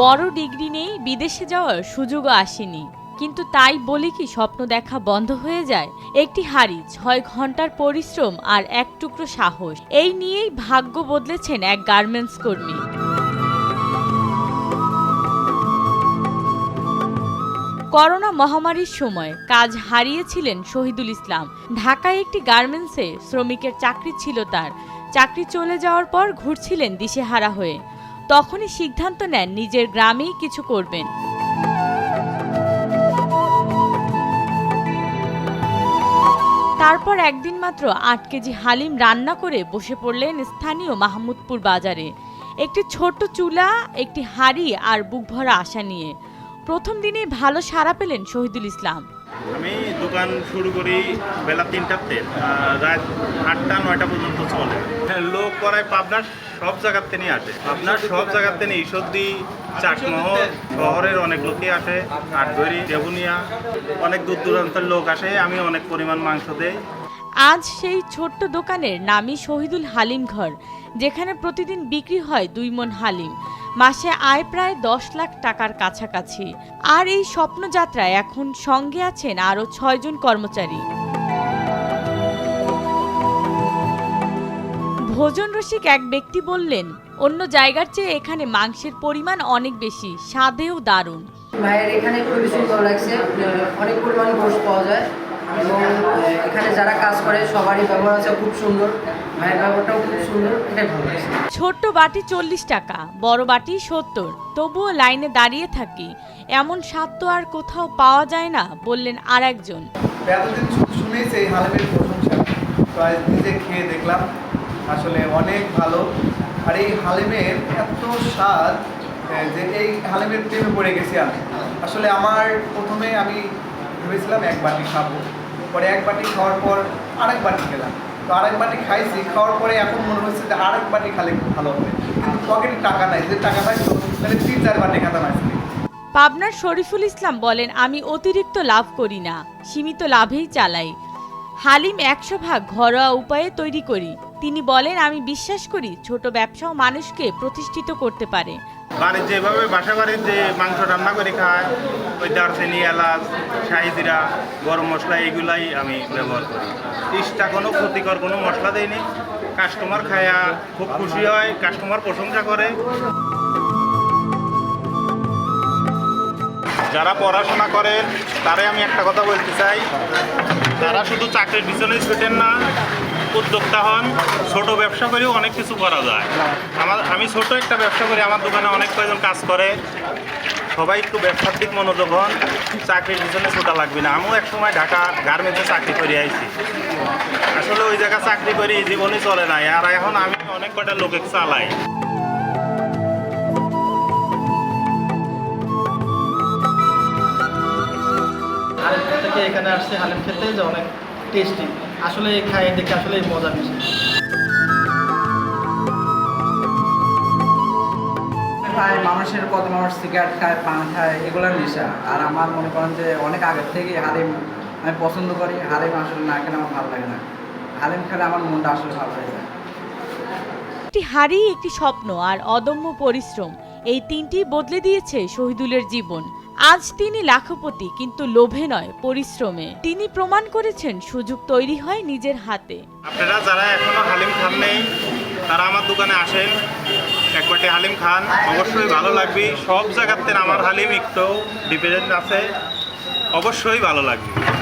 বড় ডিগ্রি নেই বিদেশে যাওয়ার সুযোগও আসেনি। কিন্তু তাই বলে কি, স্বপ্ন দেখা বন্ধ হয়ে যায়। একটি হাড়ি ছয় ঘণ্টার পরিশ্রম আর এক টুকরো সাহস। এই নিয়েই ভাগ্য বদলেছেন এক গার্মেন্টস কর্মী। করোনা মহামারীর সময় কাজ হারিয়েছিলেন শহীদুল ইসলাম। ঢাকায় একটি গার্মেন্টসে শ্রমিকের চাকরি ছিল তার। চাকরি চলে যাওয়ার পর ঘুরছিলেন দিশেহারা হয়ে। তখনই সিদ্ধান্ত নেন নিজের গ্রামেই কিছু করবেন। তারপর একদিন মাত্র আট কেজি হালিম রান্না করে বসে পড়লেন স্থানীয় মাহমুদপুর বাজারে। একটি ছোট্ট চুলা, একটি হাড়ি আর বুক ভরা আশা নিয়ে। প্রথম দিনেই ভালো সাড়া পেলেন শহীদুল ইসলাম। আমি দোকান শুরু করি বেলা তিনটাতে রাত আটটা, নয়টা পর্যন্ত চলে। লোক করায় পাবনার সব জায়গার থেকে আসে। পাবনার সব জায়গার থেকে ঈশ্বরদি চাকমহল শহরের অনেক লোকই আসে। আটগড়ি দেবুনিয়া অনেক দূর দূরান্তের লোক আসে, আমি অনেক পরিমাণ মাংস দেই। আজ সেই ছোট্ট দোকানের নামই শহীদুল হালিম ঘর, যেখানে প্রতিদিন বিক্রি হয় দুই মন হালিম। মাসে আয় প্রায় দশ লাখ টাকার কাছাকাছি। আর এই স্বপ্নযাত্রায় এখন সঙ্গে আছেন আরও ছয়জন কর্মচারী। ভোজন রসিক এক ব্যক্তি বললেন অন্য জায়গার চেয়ে এখানে মাংসের পরিমাণ অনেক বেশি স্বাদেও দারুণ। ভাইয়ের এখানে খুবই সুন্দর লাগছে অনেক পরিমাণ গোশ পাওয়া যায় এবং এখানে যারা কাজ করে সবারই ব্যবহার আছে খুব সুন্দর। ভাইয়ের ব্যবহারটাও খুব সুন্দর এটাই ভালো লাগছে। ছোট্ট বাটি চল্লিশ টাকা বড় বাটি সত্তর তবুও লাইনে দাঁড়িয়ে থাকি এমন স্বাদ তো আর কোথাও পাওয়া যায় না বললেন আর একজন এতদিন শুধু শুনেছি এই হালিমের প্রশংসা তো আজ নিজে খেয়ে দেখলাম। আসলে অনেক ভালো। আর এই হালিমের এত স্বাদ যে এই হালিমের প্রেমে পড়ে গেছি আমি। আসলে আমার প্রথমে আমি ভেবেছিলাম এক বাটি খাব। পরে এক বাটি খাওয়ার পর আরেক বাটি খেলাম। তো আরেক বাটি খাইছি, খাওয়ার পরে এখন মনে হচ্ছে যে আরেক বাটি খালে ভালো হবে। কিন্তু পকেটে টাকা নাই, যে টাকা থাকতো তাহলে তিন, চার বাটি খেতাম আজকে। পাবনার শরীফুল ইসলাম বলেন, আমি অতিরিক্ত লাভ করি না, সীমিত লাভেই চালাই। হালিম একশো ভাগ ঘরোয়া উপায়ে তৈরি করি। তিনি বলেন, আমি বিশ্বাস করি ছোট ব্যবসাও মানুষকে প্রতিষ্ঠিত করতে পারে। বাড়ির যেভাবে বাসা বাড়ির যে মাংস রান্না করে খায়, ওই দারচিনি, এলাচ শাহিজিরা গরম মশলা, এগুলাই আমি ব্যবহার করি। ইস্টা কোনো ক্ষতিকর কোনো মশলা দেয়নি। কাস্টমার খায়া খুব খুশি হয়, কাস্টমার প্রশংসা করে। যারা পড়াশোনা করেন তারে আমি একটা কথা বলতে চাই। তারা শুধু চাকরির পিছনেই ছুটেন না উদ্যোক্তা হন, ছোট ব্যবসা করেও অনেক কিছু করা যায়। আমার আমি ছোট একটা ব্যবসা করি, আমার দোকানে অনেক কয়জন কাজ করে। সবাই একটু ব্যবসার দিক মনোযোগ হন, চাকরির পিছনে ছোটা লাগবে না। আমিও এক সময় ঢাকা গার্মেন্টসে চাকরি করে আইছি। আসলে ওই জায়গায় চাকরি করি, জীবনই চলে নাই আর এখন আমি অনেক কটা লোকে চালাই। এখানে আসছে, হালিম খেতে যে অনেক টেস্টি আসলে খাই দেখে আসলে মজা বেশি। খায় মানুষের কত মানুষ সিগারেট খায় পান খায় এগুলোর নেশা। আর আমার মনে করেন যে অনেক আগের থেকে হালিম আমি পছন্দ করি হালিম আসলে না খেলে আমার ভালো লাগে না। হালিম খেলে আমার মনটা আসলে ভালো হয়ে যায়। একটি হাড়ি একটি স্বপ্ন আর অদম্য পরিশ্রম এই তিনটি বদলে দিয়েছে শহীদুলের জীবন। আজ তিনি লাখপতি, কিন্তু লোভে নয়, পরিশ্রমে। তিনি প্রমাণ করেছেন, সুযোগ তৈরি হয় নিজের হাতে। আপনারা যারা এখনও হালিম খান নেই, তারা আমার দোকানে আসেন। একবারটি হালিম খান, অবশ্যই ভালো লাগবে। সব জায়গাতে আমার হালিম একটু ডিপেন্ডেন্ট আছে। অবশ্যই ভালো লাগবে।